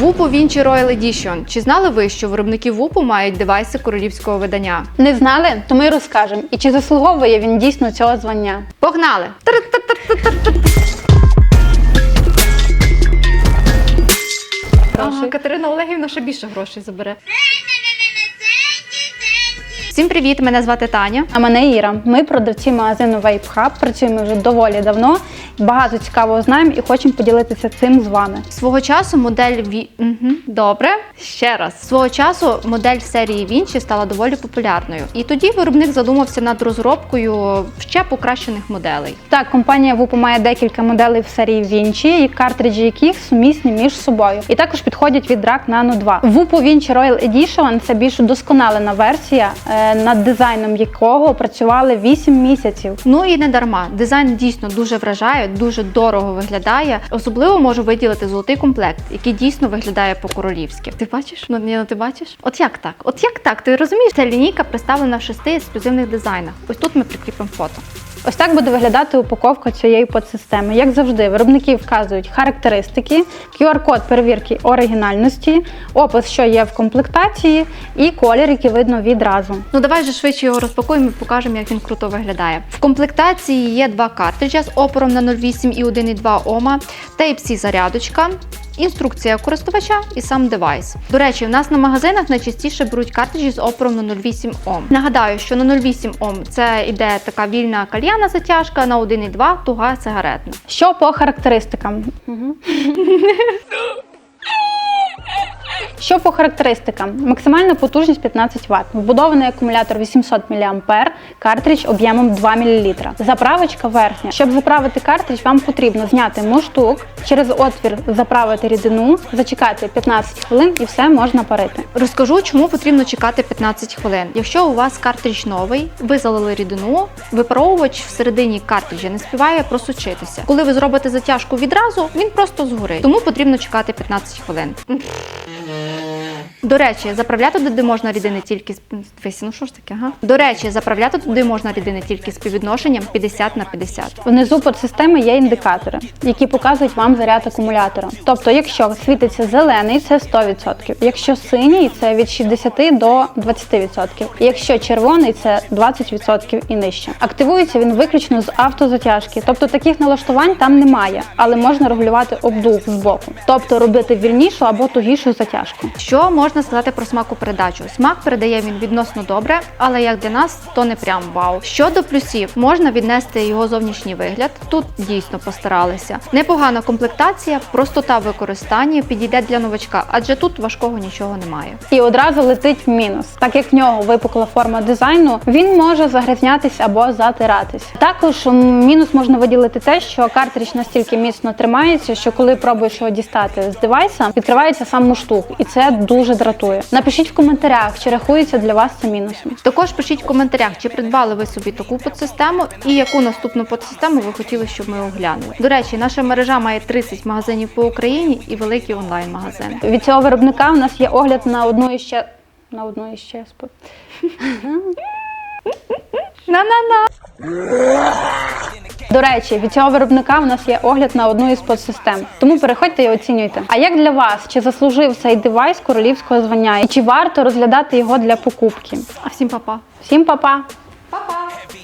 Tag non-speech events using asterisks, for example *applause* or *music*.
Вупу Vinci Royal Edition. Чи знали ви, що виробники Вупу мають девайси королівського видання? Не знали? То ми розкажемо. І чи заслуговує він дійсно цього звання? Погнали! Ага, Катерина Олегівна ще більше грошей забере. Всім привіт! Мене звати Таня. А мене Іра. Ми продавці магазину Vape Hub. Працюємо вже доволі давно. Багато цікавого знаємо і хочемо поділитися цим з вами. Свого часу модель Ві... Угу. Добре, ще раз. Свого часу модель серії Vinci стала доволі популярною. І тоді виробник задумався над розробкою ще покращених моделей. Так, компанія Вупо має декілька моделей в серії Vinci, і картриджі яких сумісні між собою. І також підходять від RAC Nano 2. Вупо Vinci Royal Edition це більш удосконалена версія, е, над дизайном якого працювали 8 місяців. Ну і не дарма. Дизайн дійсно дуже вражає, дуже дорого виглядає. Особливо можу виділити золотий комплект, який дійсно виглядає по-королівськи. Ти бачиш? Ну ні, ну ти бачиш? От як так? От як так? Ти розумієш? Ця лінійка представлена в шести ексклюзивних дизайнах. Ось тут ми прикріпимо фото. Ось так буде виглядати упаковка цієї подсистеми. Як завжди, виробники вказують характеристики, QR-код перевірки оригінальності, опис, що є в комплектації, і колір, який видно відразу. Ну давай же швидше його розпакуємо і покажемо, як він круто виглядає. В комплектації є два картриджа з опором на 0,8 і 1,2 Ома, Type-C зарядочка. Інструкція користувача і сам девайс. До речі, в нас на магазинах найчастіше беруть картриджі з опором на 0,8 Ом. Нагадаю, що на 0,8 Ом це іде така вільна кальяна затяжка, на 1,2 туга сигаретна. Що по характеристикам? *laughs* Що по характеристикам? Максимальна потужність 15 Вт, вбудований акумулятор 800 мА, картридж об'ємом 2 мл. Заправочка верхня. Щоб заправити картридж, вам потрібно зняти муштук, через отвір заправити рідину, зачекати 15 хвилин і все можна парити. Розкажу, чому потрібно чекати 15 хвилин. Якщо у вас картридж новий, ви залили рідину, випаровувач всередині картриджа не співає просочитися. Коли ви зробите затяжку відразу, він просто згорить. Тому потрібно чекати 15 хвилин. До речі, заправляти туди можна рідини тільки з Дивись, ну що ж таке, ага? До речі, заправляти туди можна рідини тільки з співвідношенням 50 на 50. Внизу подсистеми є індикатори, які показують вам заряд акумулятора. Тобто, якщо світиться зелений, це 100%, якщо синій, це від 60 до 20%, якщо червоний, це 20% і нижче. Активується він виключно з автозатяжки, тобто таких налаштувань там немає, але можна регулювати обдув з боку, тобто робити вільнішу або тугішу затяжку. Що можна сказати про смакопередачу? Смак передає він відносно добре, але як для нас, то не прям вау. Щодо плюсів, можна віднести його зовнішній вигляд. Тут дійсно постаралися. Непогана комплектація, простота використання підійде для новачка, адже тут важкого нічого немає. І одразу летить мінус. Так як в нього випукла форма дизайну, він може загрязнятись або затиратись. Також мінус можна виділити те, що картридж настільки міцно тримається, що коли пробуєш його дістати з девайса, відкривається сам муштук, і це дуже дратує. Напишіть в коментарях, чи рахується для вас це мінусом. Також пишіть в коментарях, чи придбали ви собі таку подсистему і яку наступну подсистему ви хотіли, щоб ми оглянули. До речі, наша мережа має 30 магазинів по Україні і великий онлайн-магазин. Від цього виробника у нас є огляд на одну іще на одну іще *laughs* На-на-на! До речі, від цього виробника у нас є огляд на одну із подсистем. Тому переходьте і оцінюйте. А як для вас, чи заслужив цей девайс королівського звання, і чи варто розглядати його для покупки? А всім па-па! Всім па-па!